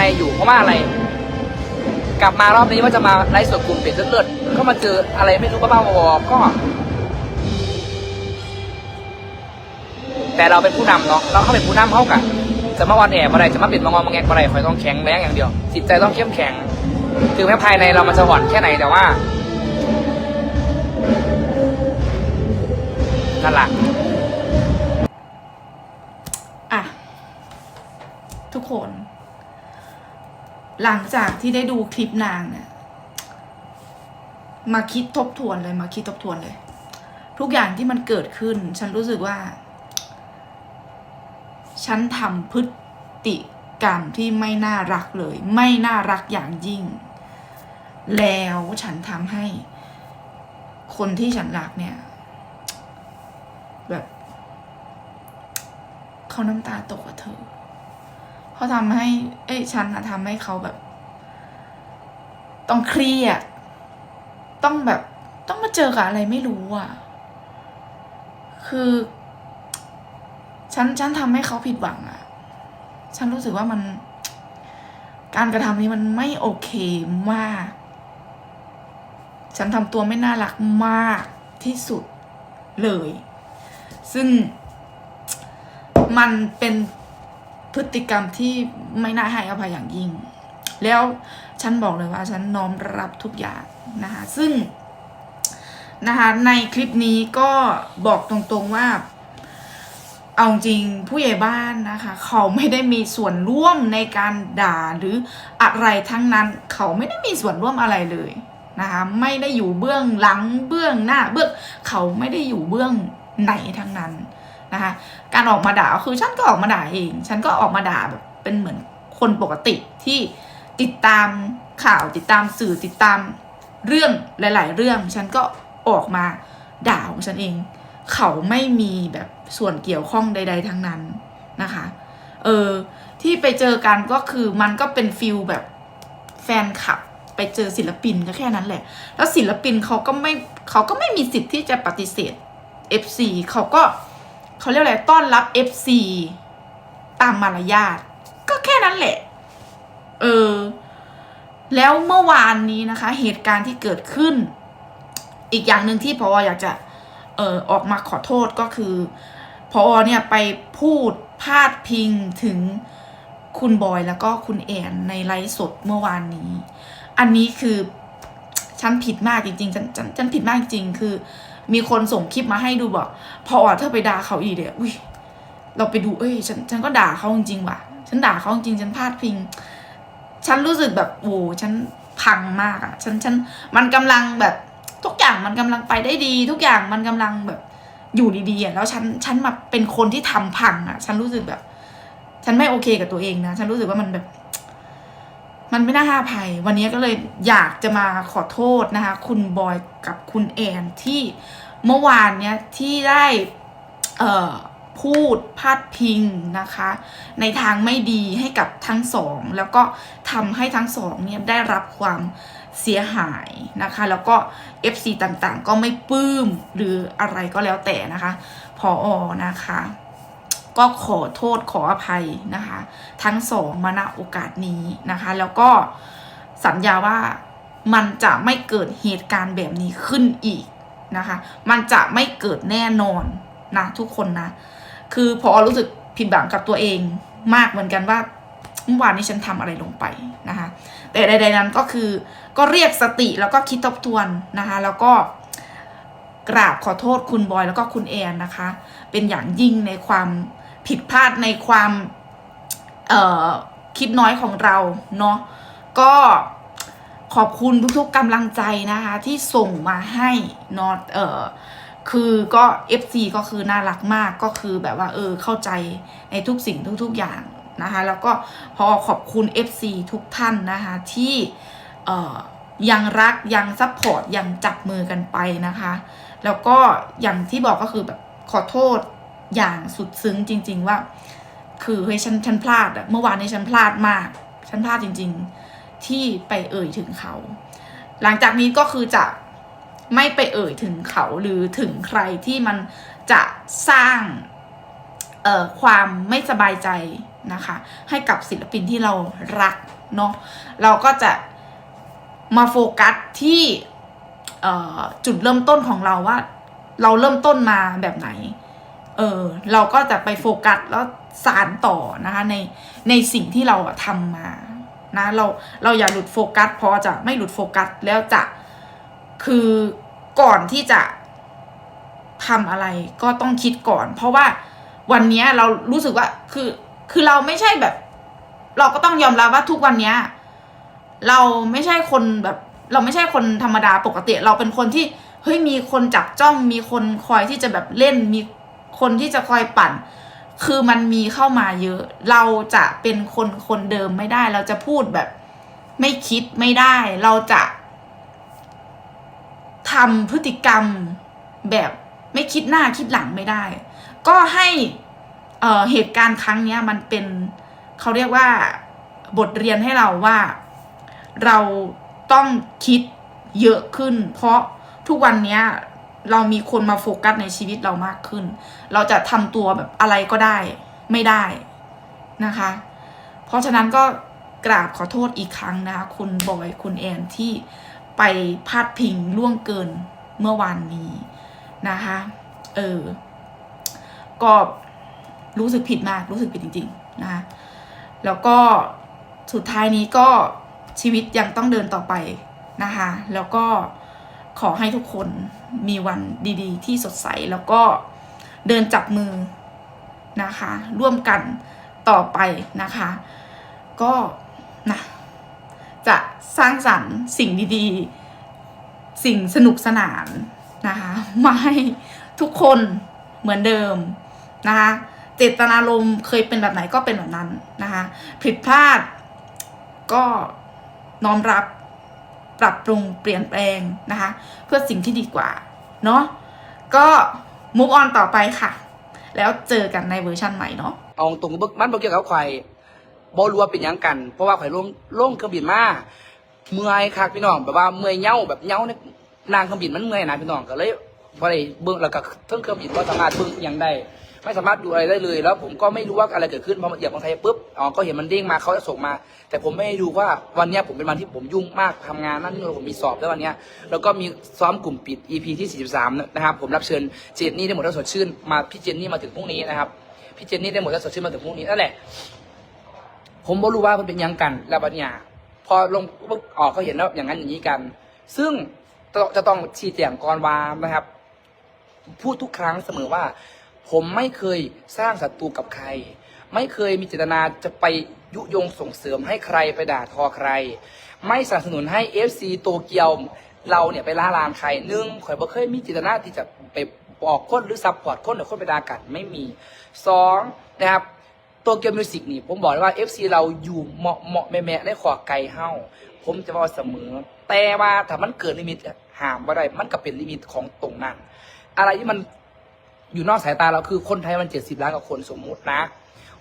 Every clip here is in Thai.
ในอยู่เพราะว่าอะไร กลับมารอบนี้ว่าจะมาไลฟ์สดกลุ่มเป็ดเลือดก็มาเจออะไรไม่รู้บ้าๆบอๆก็ แต่เราเป็นผู้นำเนาะเราเข้าเป็นผู้นำเข้ากันจะมาวันแอบอะไรจะมาเป็นมางอมังแงอะไรคอยต้องแข็งแรงอย่างเดียวจิตใจต้องเข้มแข็งถึงแม้ภายในเรามันจะอ่อนแค่ไหนแต่ว่านั่นแหละอะ ทุกคน หลังจากที่ได้ดูคลิปนางเนี่ย มาคิดทบทวนเลยมาคิดทบทวนเลย ทุกอย่างที่มันเกิดขึ้น ฉันรู้สึกว่า ฉันทำพฤติกรรมที่ไม่น่ารักเลย ไม่น่ารักอย่างยิ่ง แล้วฉันทำให้ คนที่ฉันรักเนี่ย แบบเขาน้ำตาตกกับเธอ เขาทำให้ เอ้ยฉันอะทำให้เขาแบบ ต้องเครียดต้องแบบต้องมาเจอกับอะไรไม่รู้อะคือ ฉันฉันทำให้เขาผิดหวังอะฉันรู้สึกว่ามัน การกระทำนี้มันไม่โอเคมาก ฉันทำตัวไม่น่ารักมากที่สุดเลย ซึ่งมันเป็น พฤติกรรมที่ไม่น่าให้อภัยอย่างยิ่ง แล้วฉันบอกเลยว่าฉันน้อมรับทุกอย่างนะคะซึ่งนะคะในคลิปนี้ก็บอกตรงๆว่า เอาจริงผู้ใหญ่บ้านนะคะ เขาไม่ได้มีส่วนร่วมในการด่าหรืออะไรทั้งนั้น เขาไม่ได้มีส่วนร่วมอะไรเลยนะคะไม่ได้อยู่เบื้องหลังเบื้องหน้าเบื้องเขาไม่ได้อยู่เบื้องไหนทั้งนั้น นะคะการออกมาด่าคือฉันก็ออกมาด่าเอง ฉันก็ออกมาด่าแบบเป็นเหมือนคนปกติที่ติดตามข่าวติดตามสื่อติดตามเรื่องหลาย ๆ เรื่อง ฉันก็ออกมาด่าของฉันเอง เขาไม่มีแบบส่วนเกี่ยวข้องใด ๆ ทั้งนั้นนะคะ เออที่ไปเจอกันก็คือมันก็เป็นฟิลแบบแฟนคลับไปเจอศิลปินก็แค่นั้นแหละ แล้วศิลปินเขาก็ไม่เขาก็ไม่มีสิทธิ์ที่จะปฏิเสธ FC เขาก็ เขาเรียกอะไรต้อนรับ FC ตามมารยาทก็แค่นั้นแหละ เออ แล้วเมื่อวานนี้นะคะ เหตุการณ์ที่เกิดขึ้น อีกอย่างหนึ่งที่พออยากจะเออออกมาขอโทษก็คือพอเนี่ยไปพูดพาดพิงถึงคุณบอยแล้วก็คุณแอนในไลฟ์สดเมื่อวานนี้ อันนี้คือฉันผิดมากจริงๆฉันฉันฉันผิดมากจริงๆคือ มีคนส่งคลิปมาให้ดูบอกพอเธอไปด่าเขาอีกเดี๋ยวอุ้ยเราไปดูเอ้ยฉันฉันก็ด่าเขาจริงๆว่ะ ฉันด่าเขาจริงฉันพลาดพิง ฉันรู้สึกแบบโอ้ฉันพังมากอะฉันฉันมันกำลังแบบทุกอย่างมันกำลังไปได้ดี ทุกอย่างมันกำลังแบบอยู่ดีๆอะแล้วฉันฉันมาเป็นคนที่ทำพังอะฉันรู้สึกแบบ ฉันไม่โอเคกับตัวเองนะ ฉันรู้สึกว่ามันแบบ มันไม่น่าให้อภัย วันนี้ก็เลยอยากจะมาขอโทษนะคะ คุณบอยกับคุณแอนที่เมื่อวานเนี้ยที่ได้เอ่อพูดพาดพิงนะคะ ในทางไม่ดีให้กับทั้งสอง แล้วก็ทำให้ทั้งสองเนี่ยได้รับความเสียหายนะคะ แล้วก็ FC ต่างๆ ก็ไม่ปลื้มหรืออะไรก็แล้วแต่นะคะ พออนะคะ ก็ขอโทษขออภัยนะคะ ทั้งสองมาณโอกาสนี้นะคะ แล้วก็สัญญาว่ามันจะไม่เกิดเหตุการณ์แบบนี้ขึ้นอีกนะคะ มันจะไม่เกิดแน่นอนนะทุกคนนะ คือพอรู้สึกผิดหวังกับตัวเองมากเหมือนกันว่าเมื่อวานนี้ฉันทำอะไรลงไปนะคะ แต่ใด ๆ นั้นก็คือก็เรียกสติแล้วก็คิดทบทวนนะคะ แล้วก็กราบขอโทษคุณบอยแล้วก็คุณแอนนะคะ เป็นอย่างยิ่งในความ ผิดพลาดในความคิดน้อยของเราเนาะก็ขอบคุณทุกๆกำลังใจนะคะที่ส่งมาให้เนาะเออคือก็ FC ก็คือน่ารักมากก็คือแบบว่าเออเข้าใจในทุกสิ่งทุกๆอย่างนะคะแล้วก็พอขอบคุณ FC ทุกท่านนะคะที่เออยังรักยังซัพพอร์ตยังจับมือกันไปนะคะ แล้วก็อย่างที่บอกก็คือแบบขอโทษ อย่างสุดซึ้งจริง ๆ ว่า คือเฮ้ยฉันฉันพลาดอะเมื่อวานนี้ฉันพลาดมาก ฉันพลาดจริง ๆ ที่ไปเอ่ยถึงเขา หลังจากนี้ก็คือจะไม่ไปเอ่ยถึงเขาหรือถึงใครที่มันจะสร้างเอ่อความไม่สบายใจนะคะ ให้กับศิลปินที่เรารักเนาะเราก็จะมาโฟกัสที่จุดเริ่มต้นของเราว่า เราเริ่มต้นมาแบบไหน เออเราก็จะไปโฟกัสแล้วสารต่อนะคะในในสิ่งที่เราทำมานะเราเราอย่าหลุดโฟกัสพอจะไม่หลุดโฟกัสแล้วจะคือก่อนที่จะทำอะไรก็ต้องคิดก่อน เพราะว่าวันนี้เรารู้สึกว่าคือคือเราไม่ใช่แบบ เราก็ต้องยอมรับว่าทุกวันเนี้ยเราไม่ใช่คนแบบ เราไม่ใช่คนธรรมดาปกติ เราเป็นคนที่เฮ้ยมีคนจับจ้องมีคนคอยที่จะแบบเล่นมี คนที่จะคอยปั่น คือมันมีเข้ามาเยอะ เราจะเป็นคนคนเดิมไม่ได้ เราจะพูดแบบ ไม่คิดไม่ได้ เราจะทำพฤติกรรมแบบไม่คิดหน้าคิดหลังไม่ได้ ก็ให้เเหตุการณ์ครั้งนี้มันเป็นเขาเรียกว่าบทเรียนให้เราว่า เราต้องคิดเยอะขึ้น เพราะทุกวันนี้ เรามีคนมาโฟกัสในชีวิตเรามากขึ้น เราจะทำตัวแบบอะไรก็ได้ไม่ได้นะคะ เพราะฉะนั้นก็กราบขอโทษอีกครั้งนะคะคุณบอยคุณแอนที่ไปพาดพิงล่วงเกินเมื่อวานนี้นะคะ เออ ก็รู้สึกผิดมากรู้สึกผิดจริง ๆ นะคะแล้วก็สุดท้ายนี้ก็ชีวิตยังต้องเดินต่อไปนะคะ แล้วก็ ขอให้ทุกคนมีวันดีๆ ที่สดใสแล้วก็เดินจับมือนะคะ ร่วมกันต่อไปนะคะ ก็นะจะสร้างสรรค์สิ่งดีๆ สิ่งสนุกสนานนะคะมาให้ทุกคนเหมือนเดิมนะคะเจตนารมณ์เคยเป็นแบบไหนก็เป็นแบบนั้นนะคะผิดพลาดก็น้อมรับ ปรับปรุงเปลี่ยนแปลงนะคะ เพื่อสิ่งที่ดีกว่าเนาะก็มุกออนต่อไปค่ะ แล้วเจอกันในเวอร์ชั่นใหม่เนาะเอาตรงๆมันบ่เกี่ยวกับข่อยบ่รู้ว่าเป็นยังกัน เพราะว่าข่อยลงล่งเครื่องบินมาเมื่อยคักพี่น้องแบบว่าเมื่อยเหย้าแบบเหย้าในนางเครื่องบินมันเมื่อยนะพี่น้องก็เลยบ่ได้เบิ่งแล้วก็เทิงเครื่องบินบ่สามารถเบิ่งอิหยังได้ ไม่สามารถดูอะไรได้เลย แล้วผมก็ไม่รู้ว่าอะไรเกิดขึ้นพอเหยียบบางไทยปุ๊บอ๋อก็เห็นมันเด้งมาเขาจะส่งมา แต่ผมไม่ได้ดูว่าวันนี้ผมเป็นวันที่ผมยุ่งมากทำงานนั่นนี่ผมมีสอบแล้ววันนี้แล้วก็มีซ้อมกลุ่มปิด EP ที่ 43 นะครับ ผมรับเชิญเจนนี่ได้หมดแล้วสดชื่นมาพี่เจนนี่มาถึงพรุ่งนี้นะครับพี่เจนนี่ได้หมดแล้วสดชื่นมาถึงพรุ่งนี้นั่นแหละผมไม่รู้ว่ามันเป็นยังกันแล้วบัดเนี่ยพอลงปุ๊บออกเขาเห็นแล้วอย่างนั้นอย่างนี้กัน ซึ่งจะต้องชี้แจงก่อนวานะครับ พูดทุกครั้งเสมอว่า ผมไม่เคยสร้างศัตรูกับใคร ไม่เคยมีเจตนาจะไปยุยงส่งเสริมให้ใครไปด่าทอใคร ไม่สนับสนุนให้ FC โตเกียวเราเนี่ยไปล่าลานใครหนึ่งข่อยบ่เคยมีเจตนาที่จะไปบอกคนหรือซัพพอร์ตคนหรือคนไปด่ากันไม่มีสองนะครับตัวเกียวมิวสิกนี่ผมบอกเลยว่า FC เราอยู่เหมาะเหมาะแม่แม่ได้ขอไกลเฮ้าผมจะบอกเสมอ แต่ว่าถ้ามันเกินลิมิตห้ามว่าได้มันก็เป็นลิมิตของตรงนั้น อะไรที่มัน อยู่นอกสายตาเราคือคนไทยมันเจ็ดสิบล้านกว่าคนสมมุตินะ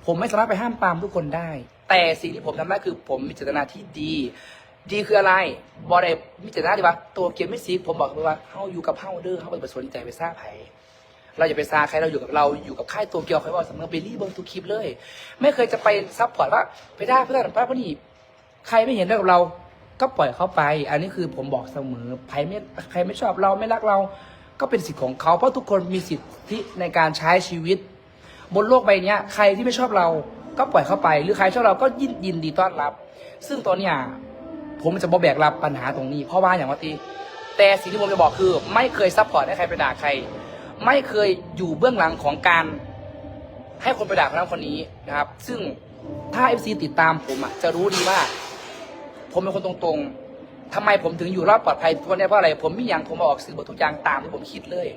ผมไม่สามารถไปห้ามปรามทุกคนได้ แต่สิ่งที่ผมทำได้คือผมมีเจตนาที่ดี ดีคืออะไรบอได้มีเจตนาดีปะตัวเกียวมิวสิกผมบอกเลยว่าเฮาอยู่กับเฮาเด้อเฮาไปสนใจไปสร้างไผเราอย่าไปซาใครเราอยู่กับเราอยู่กับค่ายตัวเกียวใครบอกเสมอไปรีเบิร์ทุกคลิปเลย ไม่เคยจะไปซัพพอร์ตว่าไปได้เพื่อนป้าพนี่ใครไม่เห็นด้วยกับเรา ก็ปล่อยเขาไป อันนี้คือผมบอกเสมอใครไม่ใครไม่ชอบเราไม่รักเรา ก็เป็นสิทธิ์ของเขาเพราะทุกคนมีสิทธิในการใช้ชีวิต บนโลกใบนี้ใครที่ไม่ชอบเราก็ปล่อยเขาไป หรือใครชอบเราก็ยินยินดีต้อนรับ ซึ่งตอนเนี้ยผมจะบอแบกรับปัญหาตรงนี้เพราะว่าอย่างว่าตีแต่สิ่งที่ผมจะบอกคือ ไม่เคยซัพพอร์ตให้ใครไปด่าใคร ไม่เคยอยู่เบื้องหลังของการ ให้คนไปด่าคนนั้นคนนี้นะครับ ซึ่งถ้า FC ติดตามผมอะจะรู้ดีว่า ผมเป็นคนตรงๆ ทำไมผมถึงอยู่รอดปลอดภัยทุกวันนี้เพราะอะไร ผมมีอย่างผมออกสื่อบททุกอย่างตามที่ผมคิดเลย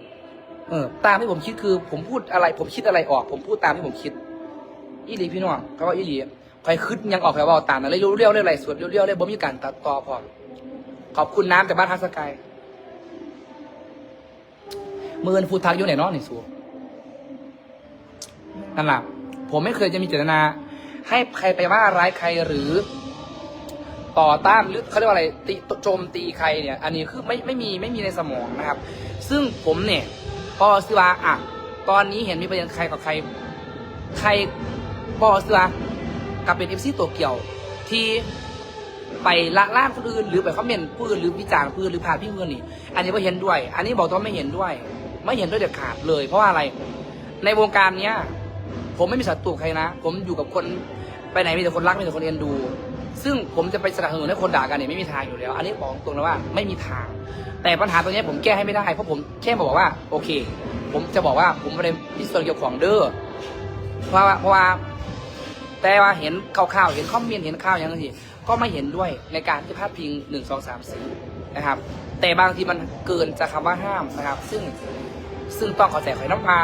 เออ ตามที่ผมคิดคือ ผมพูดอะไร ผมคิดอะไรออก ผมพูดตามที่ผมคิด อีหลีพี่น้องเขาว่าอีหลีใครคิดยังออกแถวว่าตามนะเลยเรียวเรียวอะไรสวดเรียวๆเลยบ่มีการตัดต่อพอขอบคุณน้ำจากบ้านทัศกายเมือนฟูทักอยู่ไหนเนอนนี่สูนั่นแหละผมไม่เคยจะมีเจตนา ให้ใครไปว่าร้ายใครหรือ ต่อต้านหรือเขาเรียกว่าอะไรตีโจมตีใครเนี่ย อันนี้คือไม่ไม่มีไม่มีในสมองนะครับ ซึ่งผมเนี่ยพอซื้อว่าอะตอนนี้เห็นมีประเด็นใครกับใคร ใครพอซื้อว่ากับเป็นเอฟซีตัวเกี่ยวที่ไปละล่านคนอื่นหรือไปคอมเมนต์ผู้อื่นหรือวิจารณ์ผู้อื่นหรือพาพิงผู้อื่อนนี่ อันนี้ไม่เห็นด้วย อันนี้บอกตัวไม่เห็นด้วย ไม่เห็นด้วยเด็ดขาดเลย เพราะว่าอะไร ในวงการเนี้ย ผมไม่มีศัตรูกับใครนะ ผมอยู่กับคนไปไหนมีแต่คนรักมีแต่คนเอ็นดู ซึ่งผมจะไปสนับสนุนให้คนด่ากันเนี่ยไม่มีทางอยู่แล้ว อันนี้บอกตรงนะว่าไม่มีทาง แต่ปัญหาตรงนี้ผมแก้ให้ไม่ได้เพราะผมแค่บอกว่า โอเค ผมจะบอกว่าผมไม่ได้พิส่วนเกี่ยวของเด้อเพราะว่าเพราะว่าแต่ว่าเห็นข่าวๆเห็นคอมเมนเห็นข่าวอย่างนี้ก็ไม่เห็นด้วยในการที่พาดพิงหนึ่งสองสามสี่นะครับ แต่บางทีมันเกินจากคำว่าห้ามนะครับ ซึ่งซึ่งต้องข้าใจข่อยน้ำมา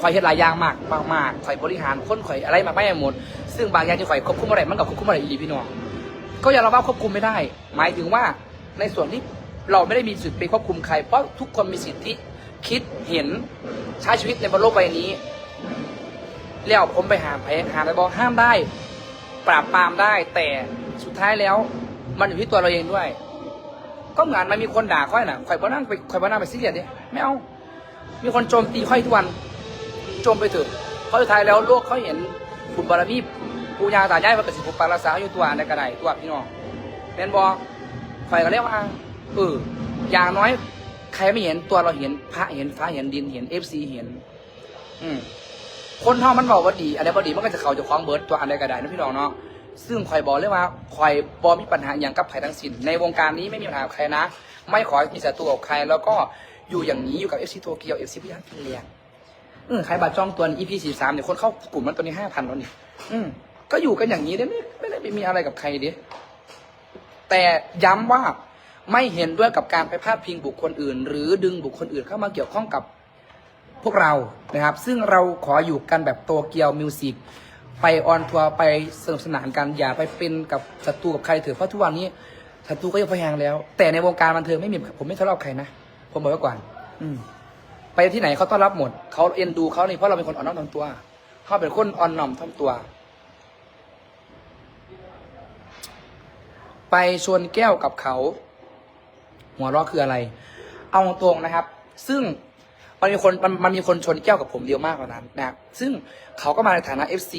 ข่อยเห็นหลายอย่างมากมากข่อยบริหารคนข่อยอะไรมาไม่หมด ซึ่งบางอย่างที่ข่อยควบคุมอะไรมันกับควบคุมอะไรอีพี่น้องก็อย่าเราว่าควบคุมไม่ได้ หมายถึงว่าในส่วนที่เราไม่ได้มีสิทธิ์ไปควบคุมใคร เพราะทุกคนมีสิทธิคิดเห็นใช้ชีวิตในบนโลกใบนี้แล้วผมไปหาไปหาไปบอกห้ามได้ ปราบปรามได้ แต่สุดท้ายแล้ว มันอยู่ที่ตัวเราเองด้วย ก็เหมือนมันมีคนด่าค่อยน่ะค่อยบ่นั่งไปค่อยบ่นั่งไปซีเรียสดิไม่เอา มีคนโจมตีค่อยทุกวัน โจมไปเถอะเพราะสุดท้ายแล้วโลกเขาเห็นคุณบารมี ปูยาตายายมันกสิบุปการาษาอยู่ตัวในกระไดตัวพี่น้องแมนบอข่อยก็เรียกว่าเอออย่างน้อย ใครไม่เห็นตัวเราเห็นพระเห็นฟ้าเห็นดินเห็นเอฟซีเห็น อืมคนท่ามันบอกว่าดีอันใดบ่ดีมันก็จะเขาจะคล้องเบิร์ดตัวอันใดก็ได้นะพี่น้องเนาะซึ่งคอยบอกเลยว่าคอยบอมีปัญหาอย่างกับใครทั้งสิ้นในวงการนี้ไม่มีปัญหากับใครนะ ไม่ขอมีศัตรูกับใคร แล้วก็อยู่อย่างนี้อยู่กับเอฟซีโตเกียวเอฟซีพิยันฟินเลียเออใครบัตรจองตัวอีพีสี่สามเนี่ยคนเข้ากลุ่มมันตัวนี้ห้าพันแล้วนี่อืม ก็อยู่กันอย่างนี้ได้ไม่ไม่ได้ไปมีอะไรกับใครดิแต่ย้ำว่าไม่เห็นด้วยกับการไปพาดพิงบุคคลอื่น หรือดึงบุคคลอื่นเข้ามาเกี่ยวข้องกับพวกเรานะครับ ซึ่งเราขออยู่กันแบบโตเกียวมิวสิกไปออนทัวร์ไปสนุกสนานกันอย่าไปเป็นกับศัตรูกับใครเถอะเพราะทุกวันนี้ศัตรูก็ยังพยายามแล้ว แต่ในวงการบันเทิงไม่มีผมไม่ทะเลาะใครนะผมบอกไว้ก่อน อืม ไปที่ไหนเขาต้อนรับหมดเขาเอ็นดูเขานี่เพราะเราเป็นคนอ่อนน้อมถ่อมตัวเขาเป็นคนอ่อนน้อมถ่อมตัว ไปชนแก้วกับเขา หัวเราะคืออะไร เอาตรงนะครับ ซึ่งมันมีคนมันมันมีคนชนแก้วกับผมเดียวมากกว่านั้นนะครับซึ่งเขาก็มาในฐานะ FC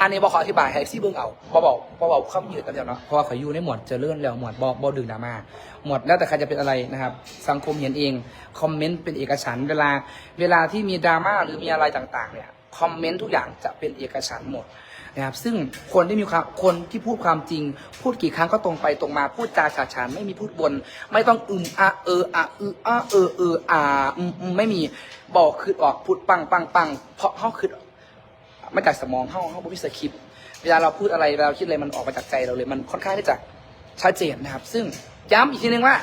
อันนี้บอกขออธิบายให้ FC เบิ่งเอาบอบอกบอบอกข้ามยืดกันเดียวเนาะเพราะว่าเขาอยู่ในหมวดเจะเลื่อนแล้วหมวดบอบอดึงดราม่าหมวดแล้วแต่ใครจะเป็นอะไรนะครับ สังคมเห็นเอง คอมเมนต์เป็นเอกฉันเวลา เวลาที่มีดราม่าหรือมีอะไรต่าง ๆ เนี่ย คอมเมนต์ทุกอย่างจะเป็นเอกฉันหมด นะครับซึ่งคนที่มีความคนที่พูดความจริง พูดกี่ครั้งก็ตรงไปตรงมาพูดจาฉาฉานไม่มีพูดบน ไม่ต้องอึมอะเอออะอืออะเออเอออาอืมอืมไม่มีบอกคือออกพูดปังปังปังเพราะเขาคือมาจากสมองเขาเขาบริสคริปเวลาเราพูดอะไรเราคิดอะไรมันออกมาจากใจเราเลยมันค่อนข้างที่จะชัดเจนนะครับ ซึ่งย้ำอีกทีนึงว่า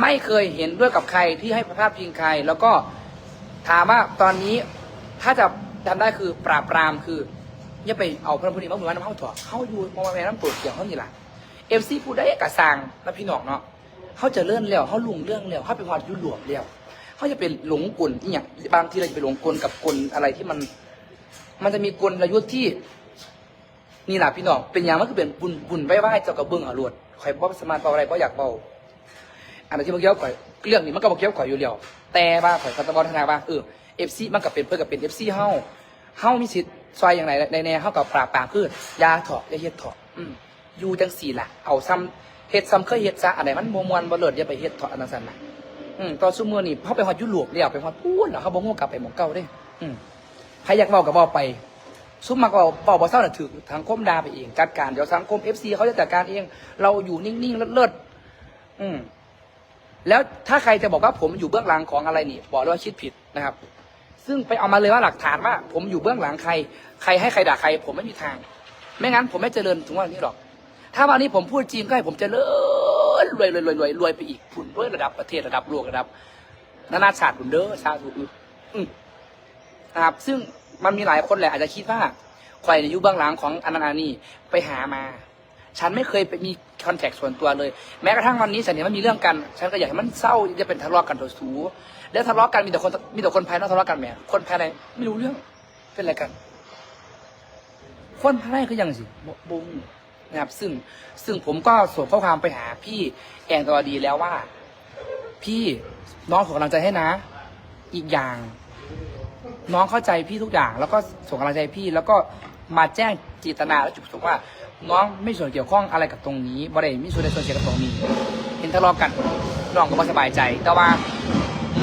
ไม่เคยเห็นด้วยกับใครที่ให้พาดพิงใคร แล้วก็ถามว่าตอนนี้ถ้าจะทำได้คือปราบปรามคือ อย่าไปเอาพระพุทธมาเหมือนน้ำเข้าถอดเข้าอยู่มองมาแม่น้ำตัวเกี่ยวเขานี่แหละเอฟซีพูดได้กระสังแล้วพี่น้องเนาะเขาจะเลื่อนแล้วเขาลุงเรื่องแล้วเขาเป็นความยุหลวบแล้วเขาจะเป็นหลงกลอีอย่างบางทีเราจะไปหลงกลกับกลอะไรที่มัน มันจะมีกลยุทธ์ที่นี่แหละพี่น้องเป็นอย่างมันคือเป็นบุญบุญไหว้เจ้ากระเบื้องอรวดใครบ่สมานเบาอะไรบ่อยากเบาอันที่เมื่อกี้ข่อยเรื่องนี้มันก็บอกเกี่ยวข่อยอยู่แล้วแต่ว่าข่อยคัตบอลธนาว่าเออเอฟซีมันก็เป็นเพื่อกับเป็นเอฟซีเฮา เฮ้ามีสิทธิ์ซอยอย่างไรในแน่เฮากับปราบปรามคือยาถอกยาเฮ็ดถอกอืมอยู่จังสี่ล่ะ เอาซ้ำเฮ็ดซ้ำเคยเฮ็ดซะอันไหนมันบ่ม่วนบ่เลิศอย่าไปเฮ็ดถอกอันนั้นซั่นนะอืมตอนซุมื้อนี้เฮาไปฮอดยุโรปแล้วไปฮอดพูนแล้วเขาบ่งูกลับไปหม่องเก่าเด้ อืมใครอยากเว้าก็เว้าไป ซุมมากเว้าเว้าบ่เศร้าน่ะถูกทางคมดาไปเองจัดการเดี๋ยวสังคม FC เขาจะจัดการเอง เราอยู่นิ่งๆเลิศๆอืมแล้วถ้าใครจะบอกว่าผมอยู่เบื้องหลังของอะไรนี่ บอกเลยว่าคิดผิดนะครับ ซึ่งไปเอามาเลยว่าหลักฐานว่า ผมอยู่เบื้องหลังใคร ใครให้ใครด่าใคร ผมไม่มีทาง ไม่งั้น ผมไม่เจริญถึงวันนี้หรอก ถ้าวันนี้ผมพูดจริงก็ให้ผมเจริญรวยรวยรวยรวยรวยไปอีกผุนด้วยระดับประเทศระดับโลกระดับ นานาชาติผุนเด้อชาติอืมนะครับ ซึ่งมันมีหลายคนแหละอาจจะคิดว่าใครอยู่เบื้องหลังของอันนั้นอันนี้ไปหามา ฉันไม่เคยไปมีคอนแทคส่วนตัวเลย แม้กระทั่งวันนี้ฉันเห็นมันมีเรื่องกัน ฉันก็อยากให้มันเศร้าจะเป็นทะเลาะกันตัวสูแล้วทะเลาะกันมีแต่คนมีแต่คนภายนอกทะเลาะกันแหมคนภายในไม่รู้เรื่องเป็นอะไรกัน คนภายในคือยังสิบบุ้งนะครับ ซึ่งซึ่งผมก็ส่งข้อความไปหาพี่แองตวดีแล้วว่า พี่น้องส่งกำลังใจให้นะ อีกอย่าง น้องเข้าใจพี่ทุกอย่าง แล้วก็ส่งกำลังใจพี่ แล้วก็มาแจ้งแจตนาและจุดประสงค์ว่า น้องไม่ส่วนเกี่ยวข้องอะไรกับตรงนี้บริเวณไม่มีส่วนในส่วนเกี่ยกับตรงนี้ เห็นทะเลาะกันน้องก็ไม่สบายใจ แต่ว่า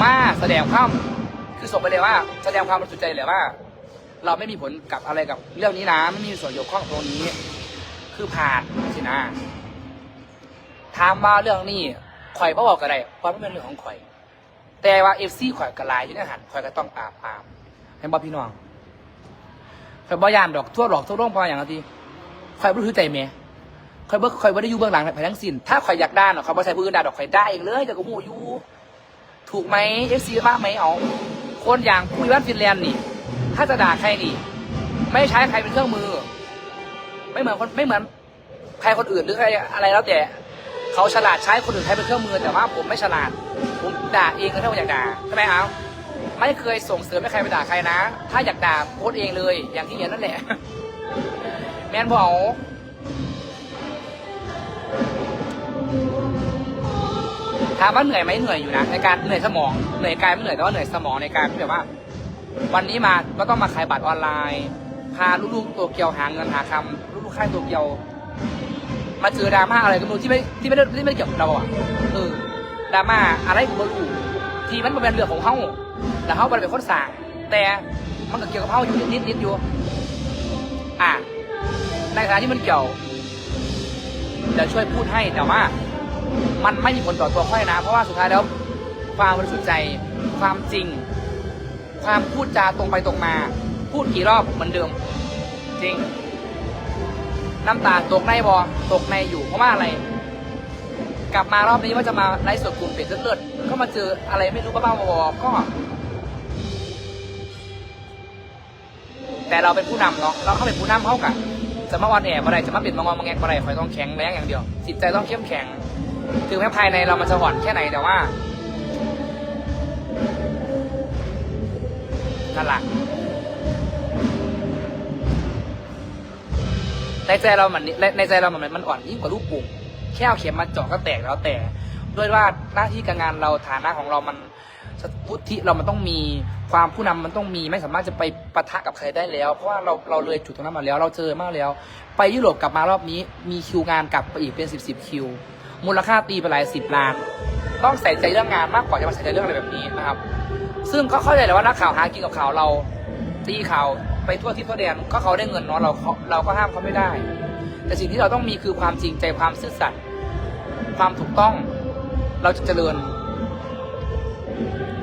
มาแสดงความคือส่งไปเลยว่า แสดงความบริสุทธิ์ใจเลยว่า เราไม่มีผลกับอะไรกับเรื่องนี้นะไม่มีส่วนเกี่ยวข้องกับตรงนี้ คือผ่านสินะถามว่าเรื่องนี้ข่อยบ่บอกก็ได้เพราะมันเป็นเรื่องของข่อย แต่ว่าเอฟซีข่อยกระลายอยู่ในหันข่อยก็ต้องอาบอาบเห็นบ่พี่น้องข่อยบ่ยานดอกทั่วหลอกทั่วโร่งพออย่างนี้ ข่อยบ่รู้ใจแม่ข่อยบ่ข่อยบ่ได้อยู่เบื้องหลังภายทั้งสิ้น ถ้าข่อยอยากได้เนาะข่อยบ่ใส่ผู้อื่นด่าดอกข่อยได้เองเลยแต่ก็มูอยู่ ถูกไหมเอฟซีมากไหมเอาคนอย่างผู้วิวัฒน์ฟินแลนด์นี่ ถ้าจะด่าใครนี่ ไม่ใช้ใครเป็นเครื่องมือ ไม่เหมือนคนไม่เหมือนใครคนอื่นหรือใครอะไรแล้วแต่เขาฉลาดใช้คนอื่นใช้เป็นเครื่องมือแต่ว่าผมไม่ฉลาด ผมด่าเองก็เท่าอยากด่าใช่ไหมครับไม่เคยส่งเสริมให้ใครไปด่าใครนะ ถ้าอยากด่าโพสเองเลย อย่างที่เห็นนั่นแหละ แมนบอลถามว่าเหนื่อยไหมเหนื่อยอยู่นะในการเหนื่อยสมองเหนื่อยกายไม่เหนื่อยแต่ว่าเหนื่อยสมองในการที่แบบว่า วันนี้มาก็ต้องมาขายบัตรออนไลน์ พาลูกๆตัวเกียวหาเงินหาคำลูกๆค่ายตัวเกียว มาเจอดราม่าอะไรก็ไม่รู้ที่ไม่ที่ไม่ได้ที่ไม่ได้เกี่ยวกับเราอะเออดราม่าอะไรก็ไม่รู้ที่มันเป็นเรื่องของเขาแต่เขาเป็นคนสั่งแต่มันก็เกี่ยวกับเขาอยู่นิดนิดๆอยู่ อะ ในฐานะที่มันเกี่ยวเดี๋ยวช่วยพูดให้แต่ว่า มันไม่มีผลต่อตัวค่อยนะ เพราะว่าสุดท้ายแล้ว ความบริสุทธิ์ใจ ความจริง ความพูดจาตรงไปตรงมา พูดกี่รอบเหมือนเดิม จริง น้ำตาตกในบอตกในอยู่เพราะว่าอะไร กลับมารอบนี้ว่าจะมาไลฟ์สดกลุ่มเป็ดเลือดก็มาเจออะไรไม่รู้บ้าๆบอก็แต่เราเป็นผู้นำเนาะ เราเข้าเป็นผู้นำเข้ากับ จะมาออนแอร์อะไรจะมาเป็นมางอมังแงกอะไรคอยต้องแข็งแรงอย่างเดียว จิตใจต้องเข้มแข็ง ถึงแม้ภายในเรามันจะอ่อนแค่ไหนแต่ว่านั่นแหละในใจเราเหมันในในใจเราเหมันมันอ่อนยิ่งกว่าลูกปุ่งแค่เอาเข็มมาเจาะก็แตกแล้วแต่ ด้วยว่าหน้าที่การงานเราฐานะของเรามัน พุทธิเรามันต้องมีความผู้นำมันต้องมีไม่สามารถจะไปปะทะกับใครได้แล้ว เพราะว่าเราเราเลยจุดตรงนั้นมาแล้ว เราเจอมากแล้ว ไปยุโรปกลับมารอบนี้ มีคิวงานกลับไปอีกเป็นสิบสิบคิว มูลค่าตีไปหลายสิบล้าน ต้องใส่ใจเรื่องงานมากกว่าจะมาใส่ใจเรื่องอะไรแบบนี้นะครับ ซึ่งก็เข้าใจเลยว่านักข่าวหากินกับข่าวเราตีข่าวไปทั่วทิศทั่วแดนก็เขาได้เงินเนาะเราเขาเราก็ห้ามเขาไม่ได้ แต่สิ่งที่เราต้องมีคือความจริงใจความซื่อสัตย์ความถูกต้องเราจะเจริญ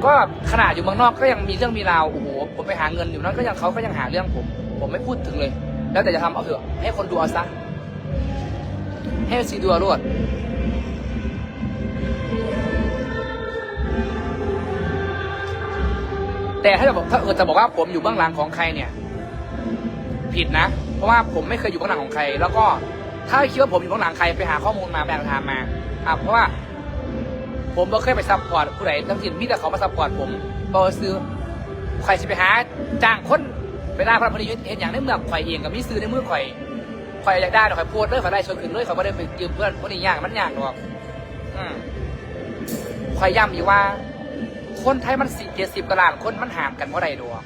ก็ขนาดอยู่เมืองนอกก็ยังมีเรื่องมีราวโอ้โหผมไปหาเงินอยู่นั้นก็ยังเขาก็ยังหาเรื่องผม ผมไม่พูดถึงเลย แล้วแต่จะทำเอาเถอะให้คนดูเอาซะให้ซีดูเอารวดแต่ถ้าจะบอกถ้าเออจะบอกว่าผมอยู่เบื้องหลังของใครเนี่ย ผิดนะ เพราะว่าผมไม่เคยอยู่เบื้องหลังของใคร แล้วก็ถ้าคิดว่าผมอยู่เบื้องหลังใครไปหาข้อมูลมาแบ่งทางมาอะเพราะว่า ผมไม่เคยไปซัพพอร์ตผู้ใดทั้งสิ้นมีแต่เขามาซัพพอร์ตผมบอซื้อใครจะไปหาจ้างคนไปได้พระพนิยุทธ์เห็นอย่างในเมืองข่อยเองกับมีซื้อในมือข่อยข่อยอยากได้ดอกข่อยโพดเลยข่อยได้ชวนขึ้นเลยข่อยไม่ได้ไปยืมเพื่อนคนนี้ยากมันยากหรอกข่อยย้ำอีกว่า คนไทยมันสิเจ็ดสิบกว่าล้านคนมันหามกันว่าไรดอก